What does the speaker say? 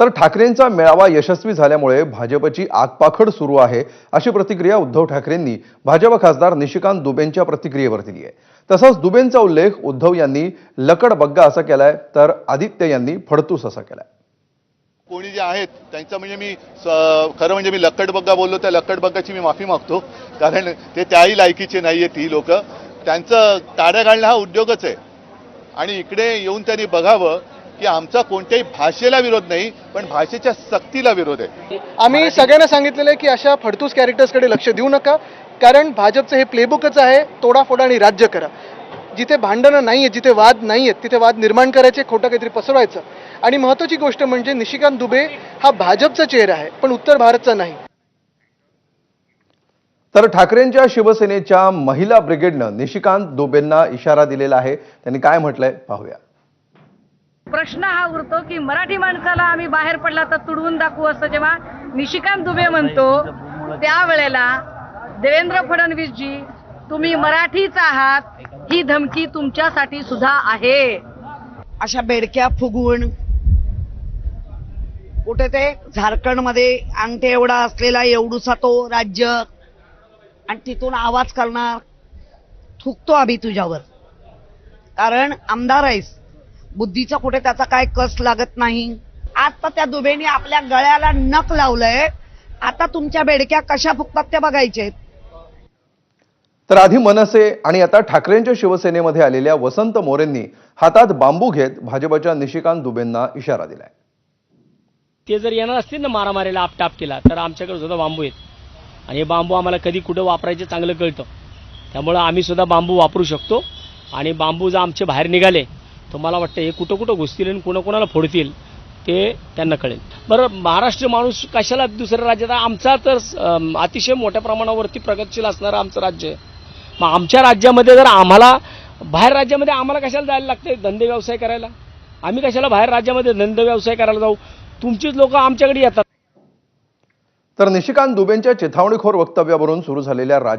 तर ठाकरेंचा मेळावा यशस्वी झाल्यामुळे भाजपची आगपाखड सुरू आहे अशी प्रतिक्रिया उद्धव ठाकरेंनी भाजप खासदार निशिकांत दुबेंच्या प्रतिक्रियेवर दिली आहे. तसंच दुबेंचा उल्लेख उद्धव यांनी लकड बग्गा असा केलाय तर आदित्य यांनी फडतूस असा केलाय. कोणी जे आहेत त्यांचं म्हणजे मी खरं म्हणजे मी लक्कडबग्गा बोललो त्या लक्कडबग्गाची मी माफी मागतो. कारण ते त्याही लायकीचे नाही आहेत ही लोक. त्यांचं ताड्या घालणं हा उद्योगच आहे. आणि इकडे येऊन त्यांनी बघावं की आमचा कोणत्याही भाषेला विरोध नाही पण भाषेच्या सक्तीला विरोध आहे. आम्ही सगळ्यांना सांगितलेलं आहे की अशा फडतूस कॅरेक्टर्सकडे लक्ष देऊ नका कारण भाजपचं हे प्लेबुकच आहे तोडाफोडा आणि राज्य करा. जिथे भांडणं नाही आहेत जिथे वाद नाही आहेत तिथे वाद निर्माण करायचे खोटं काहीतरी पसरवायचं. आणि महत्त्वाची गोष्ट म्हणजे निशिकांत दुबे हा भाजपचा चेहरा आहे पण उत्तर भारतचा नाही. तर ठाकरेंच्या शिवसेनेच्या महिला ब्रिगेडनं निशिकांत दुबेंना इशारा दिलेला आहे. त्यांनी काय म्हटलंय? पाहूया. प्रश्न हा उरतो की मराठी माणसाला आम्ही बाहेर पडला तर तुडवून दाखवू असं जेव्हा निशिकांत दुबे म्हणतो त्यावेळेला देवेंद्र फडणवीसजी तुम्ही मराठीच आहात ही धमकी तुमच्यासाठी सुद्धा आहे. अशा बेडक्या फुगवून कुठे ते झारखंडमध्ये अंगठे एवढा असलेला एवढूसा तो राज्य आणि तिथून आवाज करणार थुकतो आम्ही तुझ्यावर. कारण आमदार आहेस. बुद्धीचा कुठे त्याचा काय कस लागत नाही. आता त्या दुबेनी आपल्या गळ्याला नख लावलंय. आता तुमच्या बेडक्या कशा फुकतात ते बघायचे. तर आधी मनसे आणि आता ठाकरेंच्या शिवसेनेमध्ये आलेल्या वसंत मोरेंनी हातात बांबू घेत भाजपच्या निशिकांत दुबेंना इशारा दिलाय. ते जर येणार असतील ना मारामारीला आपटाप केला तर आमच्याकडे सुद्धा बांबू आहेत. आणि हे बांबू आम्हाला कधी कुठं वापरायचे चांगलं कळतं. त्यामुळं आम्ही सुद्धा बांबू वापरू शकतो. आणि बांबू जर आमचे बाहेर निघाले तर मला वाटतं हे कुठं कुठं घुसतील आणि कोणाकोणाला फोडतील ते त्यांना कळेल. बरं महाराष्ट्र माणूस कशाला दुसऱ्या राज्यात? आमचा तर अतिशय मोठ्या प्रमाणावरती प्रगतशील असणारं आमचं राज्य आहे. मग आमच्या राज्यामध्ये जर आम्हाला बाहेर राज्यामध्ये आम्हाला कशाला जायला लागते धंदे व्यवसाय करायला. आम्ही कशाला बाहेर राज्यामध्ये धंदे व्यवसाय करायला जाऊ? तुमचीच लोक आमच्याकडे येतात. तर निशिकांत दुबेंच्या चिथावणीखोर वक्तव्यावरून सुरू झालेल्या राज्य